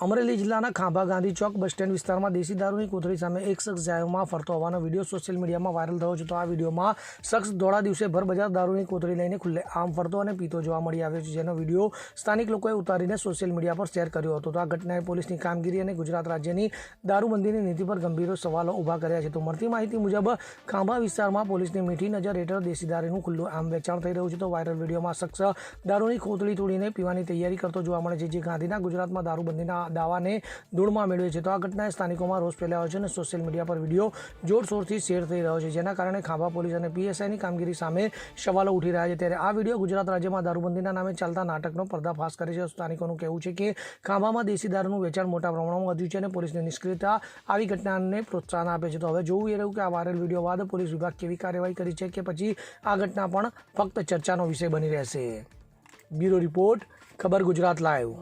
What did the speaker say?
અમરેલી જિલ્લાના Khambha Gandhi Chowk bus stand વિસ્તારમાં દેશી દારૂની કોથળી સામે એક શખ્સ જાહેરમાં ફરતો હોવાનો વીડિયો સોશિયલ મીડિયામાં વાયરલ થયો છે. તો આ વિડીયોમાં શખ્સ દોડા દિવસે ભરબજાર દારૂની કોથળી લઈને ખુલ્લે આમ ફરતો અને પીતો જોવા મળી આવ્યો છે, જેનો વીડિયો સ્થાનિક લોકોએ ઉતારીને સોશિયલ મીડિયા પર શેર કર્યો હતો. તો આ ઘટનાએ પોલીસની કામગીરી અને ગુજરાત રાજ્યની દારૂબંધીની નીતિ પર ગંભીર સવાલો ઊભા કર્યા છે. તો મળતી માહિતી મુજબ, ખાંભા વિસ્તારમાં પોલીસની મીઠી નજર હેઠળ દેશી દારૂનું ખુલ્લું આમ વેચાણ થઈ રહ્યું છે. તો વાયરલ વિડીયોમાં શખ્સ દારૂની કોથળી તોડીને પીવાની તૈયારી કરતો જોવા મળે છે, જે ગાંધીના ગુજરાતમાં દારૂબંધીના દાવાને ધૂળમાં મેળવે છે. તો આ ઘટનાએ સ્થાનિકોમાં રોષ ફેલાયો છે અને સોશિયલ મીડિયા પર વીડિયો જોરશોરથી શેર થઈ રહ્યો છે, જેના કારણે ખાંભા પોલીસ અને પીએસઆઈની કામગીરી સામે સવાલો ઉઠી રહ્યા છે. ત્યારે આ વીડિયો ગુજરાત રાજ્યમાં દારૂબંધીના નામે ચાલતા નાટકનો પર્દાફાશ કરે છે. સ્થાનિકોનું કહેવું છે કે ખાંભામાં દેશી દારૂનું વેચાણ મોટા પ્રમાણમાં વધ્યું છે અને પોલીસની નિષ્ક્રિયતા આવી ઘટનાને પ્રોત્સાહન આપે છે. તો હવે જોવું એ રહ્યું કે આ વાયરલ વીડિયો બાદ પોલીસ વિભાગ કેવી કાર્યવાહી કરી છે કે પછી આ ઘટના પણ ફક્ત ચર્ચાનો વિષય બની રહેશે. બ્યુરો રિપોર્ટ, ખબર ગુજરાત લાઈવ.